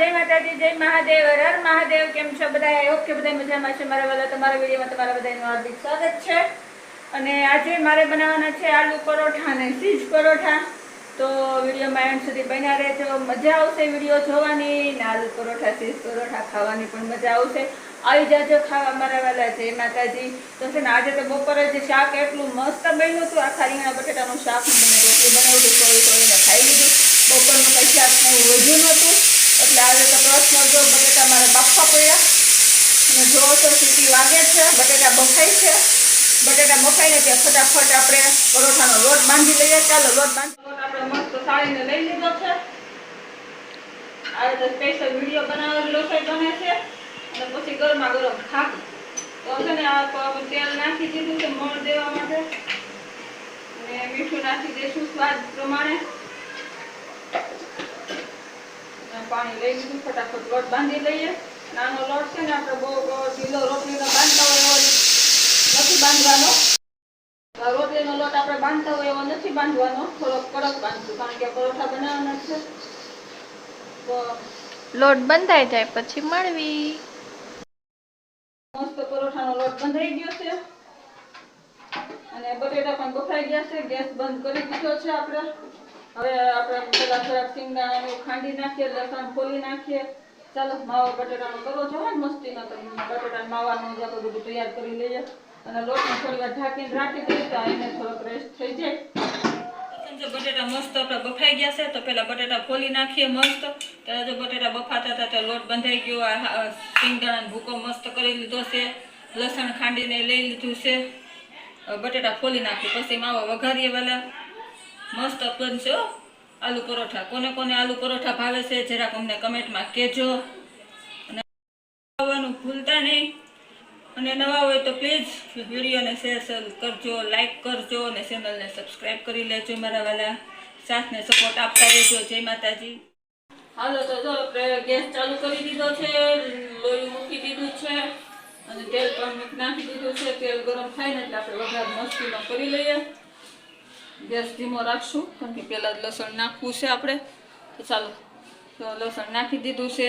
જય માતાજી, જય મહાદેવ. હર મહાદેવ. કેમ છો બધા? આઈ હોપ કે બધા મજામાં છે. મારા વાલા, તમારા વિડીયોમાં તમારા બધાનું હાર્દિક સ્વાગત છે. અને આજે મારે બનાવવાના છે આલુ પરોઠા અને સીજ પરોઠા. તો વિડીયોમાં એન્ડ સુધી બન્યા રહેજો. મજા આવશે વીડિયો જોવાની ને આલુ પરોઠા સીજ પરોઠા ખાવાની પણ મજા આવશે. આવી જાજો ખાવા મારા વાલા. જય માતાજી. તો છે ને આજે તો બપોરે જે શાક એટલું મસ્ત બન્યું હતું. આખા રીંગણા બટેટાનું શાક મને બનાવ્યું થોડી થોડીને ખાઈ લીધું. બપોરનું કંઈ શાક વધુ નહોતું. એટલે આજે તો પ્રશ્ન જો બટેટા મારે બાફવા પડ્યા, અને જોવો તો સીટી વાગે છે, બટેટા બફાય છે, બટેટા બફાઈને ત્યાં ફટાફટ આપણે પરોઠાનો લોટ બાંધી લઈએ. ચાલો, લોટ બાંધી લોટ આપણે મસ્ત સાળીને લઈ લીધો છે. આજે તો સ્પેશિયલ વીડિયો બનાવેલો છે, બને છે. અને પછી ગરમા ગરમ ખાવું તો છે ને, આ તેલ નાખી દીધું છે મળ દેવા માટે. અને મીઠું નાખી દઈશું સ્વાદ પ્રમાણે અને પાણી લઈ લીધું ફટાફટ લોટ બાંધી લઈએ. નાનો લોટ છે ને આપણે બહુ બહુ ઢીલો રોટલીનો બાંધતા હોય એવો નથી બાંધવાનો. રોટલીનો લોટ આપણે બાંધતા હોય એવો નથી બાંધવાનો. થોડોક કડક બાંધશું કારણ કે પરોઠા બનાવવાના છે. તો લોટ બંધાઈ જાય પછી મળવી. મસ્ત પરોઠાનો લોટ બંધાઈ ગયો છે. અને બટેટા પણ બફાઈ ગયા છે. ગેસ બંધ કરી દીધો છે આપણે. હવે આપણે પેલા થોડાક સિંગદાણા ખાંડી નાખીએ, લસણ ફોલી નાખીએ. ચાલો, માવો બટેટાનો કરો છે ને મસ્તીનો, તો બટેટા માવાનો જ બધું તૈયાર કરી લઈએ. અને લોટને થોડી વાર ઢાંકીને રાખી દઈએ તો એને થોડોક રેસ્ટ થઈ જાય. બટેટા મસ્ત આપણે બફાઈ ગયા છે, તો પેલા બટેટા ફોલી નાખીએ મસ્ત. ત્યારે બફાતા હતા લોટ બંધાઈ ગયો, આ આ ભૂકો મસ્ત કરી લીધો છે. લસણ ખાંડીને લઈ લીધું છે. બટેટા ફોલી નાખી પછી માવા વઘારીએ વાલા મસ્ત બનશે આલુ પરોઠા. કોને કોને આલુ પરોઠા ભાવે છે, જરાક અમને કમેન્ટમાં કહેજો. અને આવવાનું ભૂલતા નહીં. અને નવા હોય તો પ્લીઝ વિડીયોને શેર કરજો લાઇક કરજો અને ચેનલને સબસ્ક્રાઈબ કરી લેજો મારા વાલા. સાથને સપોર્ટ આપતા રહેજો. જય માતાજી. હાલો તો જો ગેસ ચાલુ કરી દીધો છે. લોહી મૂકી દીધું છે. અને તેલ પણ નાખી દીધું છે. તેલ ગરમ થાય ને એટલે આપણે વઘાર મસ્તીમાં કરી લઈએ. ગેસ ધીમો રાખશું, કારણ કે પહેલાં જ લસણ નાખવું છે આપણે. તો ચાલો, તો લસણ નાખી દીધું છે.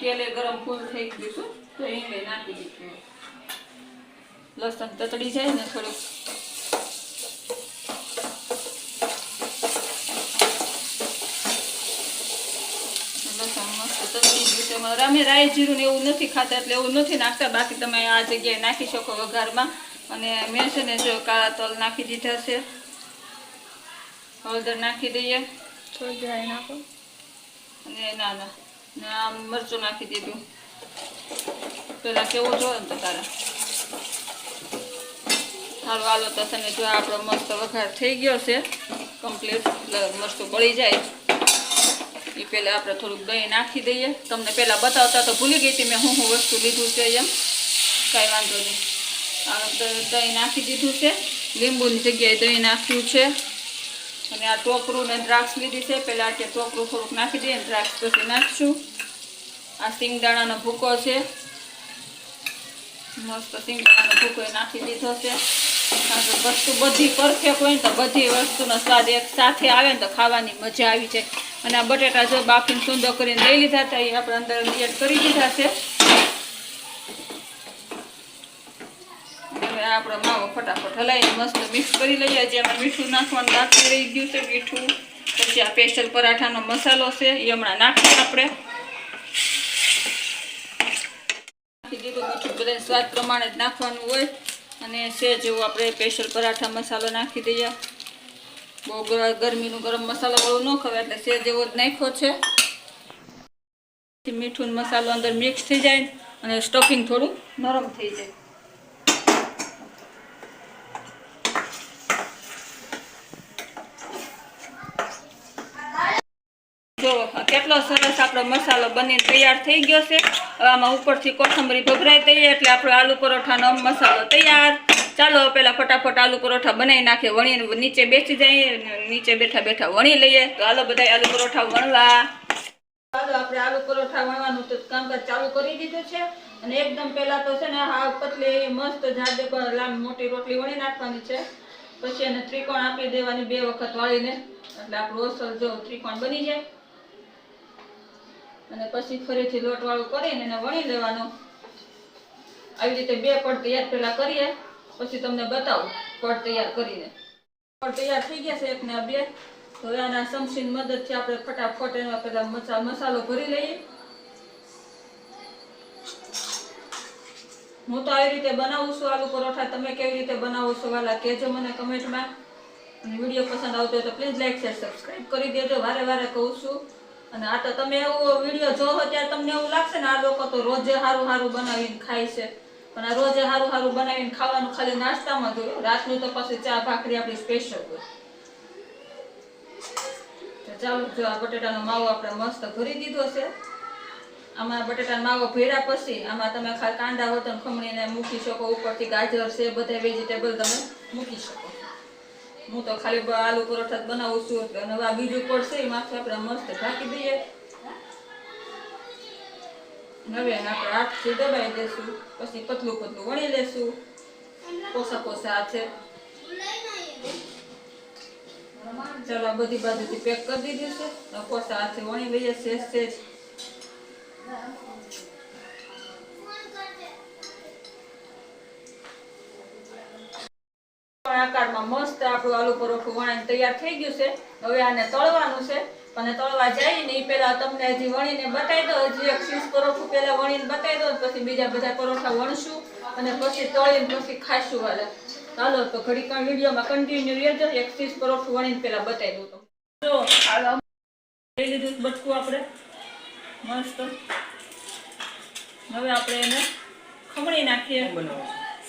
તેલ એ ગરમ ફૂલ થઈ ગયું છે, તો એ નાખી દીધું લસણ તતડી જાય ને થોડુંક લસણ મસ્ત તતડી ગયું છે એમાં અમે રાઈ જીરું ને એવું નથી ખાતા એટલે એવું નથી નાખતા. બાકી તમે આ જગ્યાએ નાખી શકો વઘારમાં. અને મેં છે ને જો કાળા તલ નાખી દીધા છે. હળદર નાખી દઈએ. થોડી નાખો. અને ના ના. મરચું નાખી દીધું. પેલા કેવું જોવે ને તો તારા. સારું હાલો તો તને જો આપણો મસ્ત વઘાર થઈ ગયો છે. કમ્પ્લીટ. મરચું બળી જાય. એ પહેલાં આપણે થોડુંક દહીં નાખી દઈએ. તમને પહેલાં બતાવતા તો ભૂલી ગઈ હતી મેં હું હું વસ્તુ લીધું છે એમ. કાંઈ વાંધો નહીં. દહીં નાખી દીધું છે. લીંબુની જગ્યાએ દહીં નાખ્યું છે. અને આ ટોપરું ને દ્રાક્ષ લીધી છે. પહેલાં આ ટોપરું થોડુંક નાખી દઈએ દ્રાક્ષ પછી નાખશું. આ સિંગદાણાનો ભૂકો છે. મસ્ત સિંગદાણાનો ભૂકો નાખી દીધો છે. કે વસ્તુ બધી પરફેક્ટ હોય ને તો બધી વસ્તુનો સ્વાદ એક સાથે આવે ને તો ખાવાની મજા આવી જાય. અને આ બટેટા જો બાફીને સુંદર કરીને લઈ લીધા હતા, એ આપણે અંદર એડ કરી દીધા છે. હવે આપણો માવો ફટાફટ હલાવીને મસ્ત મિક્સ કરી લઈએ. જેમાં મીઠું નાખવાનું બાકી રહી ગયું છે, મીઠું. પછી આ પેસ્ટલ પરાઠાનો મસાલો છે, એ હમણાં નાખીએ આપણે. નાખી દીધું, મીઠું સ્વાદ પ્રમાણે જ નાખવાનું હોય. અને છે જેવું આપણે સ્પેશિયલ પરાઠા મસાલો નાખી દઈએ. બહુ ગરમીનું ગરમ મસાલો વાળું ન ખવાય એટલે સેજ જેવો જ નાખ્યો છે. મીઠું મસાલો અંદર મિક્સ થઈ જાય અને સ્ટફિંગ થોડું નરમ થઈ જાય. જો, કેટલો સરસ આપણો મસાલો બનીને તૈયાર થઈ ગયો છે. આમાં ઉપરથી કોથંબરી ભભરાઈ દઈએ એટલે આપણો આલુ પરોઠાનો મસાલો તૈયાર. ચાલો પેલા ફટાફટ આલુ પરોઠા બનાવી નાખીએ વણી નીચે બેસી જઈએ નીચે બેઠા બેઠા વણી લઈએ. તો હાલો બધા આલુ પરોઠા વણવા. ચાલો આપણે આલુ પરોઠા વણવાનું તો કામકાજ ચાલુ કરી દીધું છે. અને એકદમ પહેલા તો છે ને હા પતલી મસ્ત જાડે પર લાંબી મોટી રોટલી વણી નાખવાની છે. પછી એને ત્રિકોણ આપી દેવાની બે વખત વાળીને. એટલે આપણું અસલ જો ત્રિકોણ બની જાય. અને પછી ફરીથી લોટવાળું કરીને એને વણી લેવાનું. આવી રીતે બે પડતી તૈયાર પેલા કરીએ. પછી તમને બતાવું પડ તૈયાર કરીને. પડ તૈયાર થઈ ગયા છે એક ને આ બે. તો આના ચમચીની મદદથી આપણે ફટાફટ એનો પેલા મસાલો ભરી લઈએ. હું તો આવી રીતે બનાવું છું આલુ પરોઠા. તમે કેવી રીતે બનાવો છો વાલા કહેજો મને કમેન્ટમાં. વીડિયો પસંદ આવતો હોય તો પ્લીઝ લાઈક, શેર સબસ્ક્રાઈબ કરી દેજો. વારે વારે કહું છું. અને આ તો તમે એવો વીડિયો જોવો ત્યારે તમને એવું લાગશે ને આ લોકો તો રોજે સારું સારું બનાવીને ખાય છે. પણ આ રોજે સારું બનાવીને ખાવાનું ખાલી નાસ્તામાં જોયું રાતનું તો પછી ચા ભાખરી આપણી સ્પેશિયલ હોય. ચાલો, જો આ બટેટાનો માવો આપણે મસ્ત ભરી દીધો છે. આમાં બટેટાનો માવો ભર્યા પછી આમાં તમે ખાલી કાંદા વતન ખમણીને મૂકી શકો, ઉપરથી ગાજર છે, બધા વેજીટેબલ તમે મૂકી શકો. હું તો ખાલી આલુ પરોઠા જ બનાવું છું અને બીજું પડશે એમાંથી આપણે મસ્ત ઢાંકી દઈએ. હવે આપણે હાથથી દબાઈ દેશું, પછી પતલું પતલું વણી લેશું. કોસા કોસા છે ચાલો આ બધી બાજુથી પેક કરી દીધી છે. કોસા હાથે વણી લઈએ સેજ સેજ આકારમાં મસ્ત આપણું આલુ પરોઠું વણાઈને તૈયાર થઈ ગયું છે. હવે આને તળવાનું છે. અને તળવા જાય ને એ પહેલા તમને હજી વણીને બતાવી દો હજી એક શીશ પરોઠું પહેલા વણીને બતાવી દો પછી બીજા બધા પરોઠા વણશું અને પછી તળીને પછી ખાશું વાલા ચાલો તો ઘડી કાં વિડીયોમાં કન્ટિન્યુ રહેજો. એક શીશ પરોઠું વણીને પહેલા બતાવી દઉં તો જો લઈ લીધું બટકું આપણે. મસ્ત. હવે આપણે એને ખમણી નાખીએ.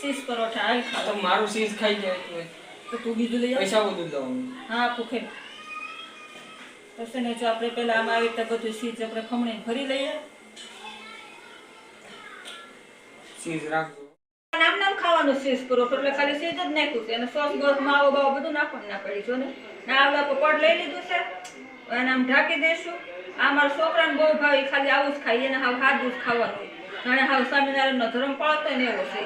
શીશ પરોઠા. તો મારું શીશ ખાઈ જાય તો તું બીજું લઈ આવ. પૈસા બધું હા ભૂખે. તો છે ને જો આપણે પહેલા આમાં આવી રીતે બધું સીજ આપણે ખમણી ભરી લઈએ. સીઝ રાખજો. નામ નામ ખાવાનું સીઝ પરોઠો એટલે ખાલી સીજ જ નાખ્યું છે. અને સોસ બોસ માવો બાવો બધું નાખવાનું ના પડી જો ને. ના આવડા તો લઈ લીધું છે. અને આમ ઢાંકી દઈશું. આ મારા છોકરાને બહુ ભાવે ખાલી આવું જ ખાઈએ ને હાવ હાદું જ ખાવાનું જાણે હાવ સ્વામિનારાયણનો ધર્મ પાળતો ને એવો છે.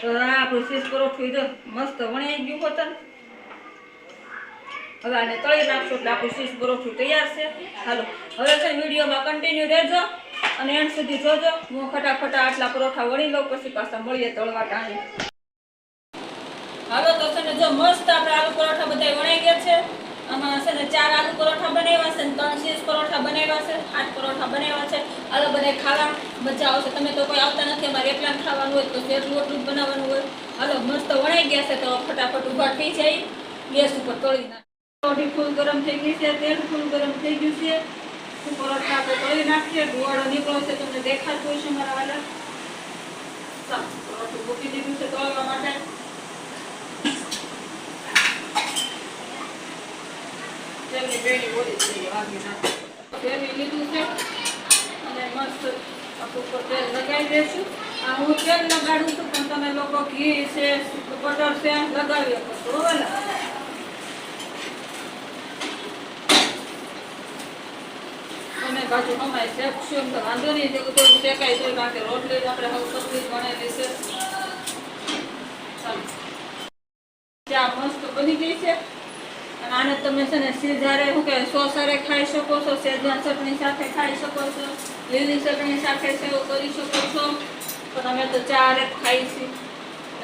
તો આપણું શીશ પરોઠું મસ્ત વણાઈ ગયું હોત ને હવે આને તળી નાખશું એટલે આપણું શીશ પરોઠું તૈયાર છે. હાલો, હવે છે વિડીયોમાં કન્ટિન્યુ રહેજો અને એન્ડ સુધી જોજો. હું ફટાફટ આટલા પરોઠા વણી લઉં, પછી પાછા મળીએ તળવા ટાણે હાલો, તો છે ને જો મસ્ત આપણે આલુ પરોઠા બધા વણાઈ ગયા છે. આમાં છે ને ચાર આલુ પરોઠા બનાવ્યા છે ને ત્રણ શીશ પરોઠા બનાવ્યા છે. આઠ પરોઠા બનાવ્યા છે. હાલો બધા ખાવા મજા આવશે તમે તો કોઈ આવતા નથી, અમારે એકલા ખાવાનું હોય તો જેટલું એટલું જ બનાવવાનું હોય. હાલો, મસ્ત વણાઈ ગયા છે, તો ફટાફટ ઊભા થઈ જાય. ગેસ ઉપર તળી નાખ. રોટી ફૂલ ગરમ થઈ ગઈ છે તેલ ફૂલ ગરમ થઈ ગયું છે. પરોઠા આપણે તળી નાખીએ ધુવાડો નીકળો છે, તમને દેખાતું હોય મારા વાલા. તળવા માટે. તેલની બેડી ઓળી થઈ વાગી નાખો. ફેરવી લીધું છે. અને મસ્ત ઉપર તેલ લગાવી દઈશું આ હું તેલ લગાડું છું, પણ તમે લોકો ઘી છે, બટર છે લગાવી શકો છો આને તમે છે ને સીધારે શું કે સોસ હારે ખાઈ શકો છો, સેજવાન ચટણી સાથે ખાઈ શકો છો, લીલી ચટણી સાથે સેવ કરી શકો છો. પણ અમે તો ચા હારે ખાઈ છીએ.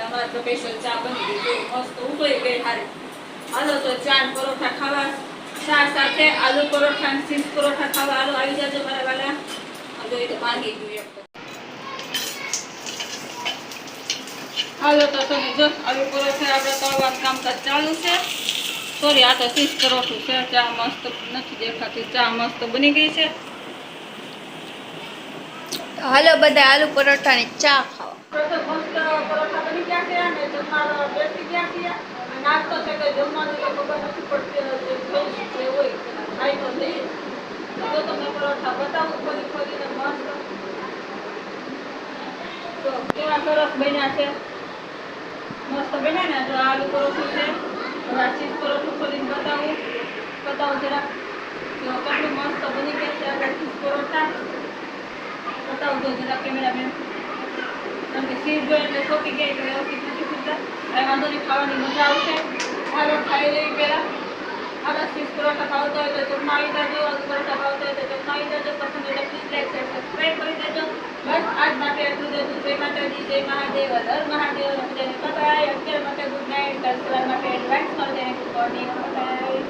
અમારે તો સ્પેશિયલ ચા બની ગઈ. મસ્ત ઉકળી ગઈ હારી. હાલો તો ચા ખાવા ચા સાથે આલુ પરોઠા અને ચીઝ પરોઠા ખાવા હાલો આવી જાજો મારા વાલા આ જો એ તો માંગી ગયું એક તો. હાલો તો તમે જો આલુ પરોઠા આપણે તળવા કામકાજ ચાલુ છે સોરી આ તો ચીઝ પરોઠું છે ચા મસ્ત નથી દેખાતી ચા મસ્ત બની ગઈ છે હાલો બધા આલુ પરોઠાની ચા ખાવા પ્રથમ મસ્ત પરોઠા બની ગયા છે અને જમવા બેસી ગયા છીએ અને નાસ્તો છે કે જમવાનું તો ખબર નથી પડતી જે જે હોય ખાઈ તો લઈએ તો તમને પરોઠા બતાવું ફરી ફરીને મસ્ત. તો કેવા સરસ બન્યા છે? મસ્ત બન્યા ને? તો આલુ પરોઠું છે આ ચીઝ પરોઠું ખોલીને બતાવું. બતાવું જરા. જો મસ્ત બની ગયા છે આપણા ચીઝ પરોઠા. બતાવું તો જરા કેમેરામેન કારણ કે સીધ જોઈએ એટલે સોકી ગઈ કાંઈ વાંધો નહીં, ખાવાની મજા આવશે. હાલો, ખાઈ લઈ પહેલા. આવા ચીઝ પરોઠા ભાવતા હોય તો જમાવી દેજો આલુ પરોઠા ભાવતા હોય તો જમાવી દેજો પસંદ હોય પ્લીઝ લાઈક શેર સબસ્ક્રાઈબ કરી દેજો. બસ, આજ માટે એટલું જ જય માતાજી, જય મહાદેવ, હર મહાદેવ. બધાને બાય અત્યારે માટે ગુડ નાઇટ સવાર માટે એડવાન્સ કરી દેને ગુડ મોર્નિંગ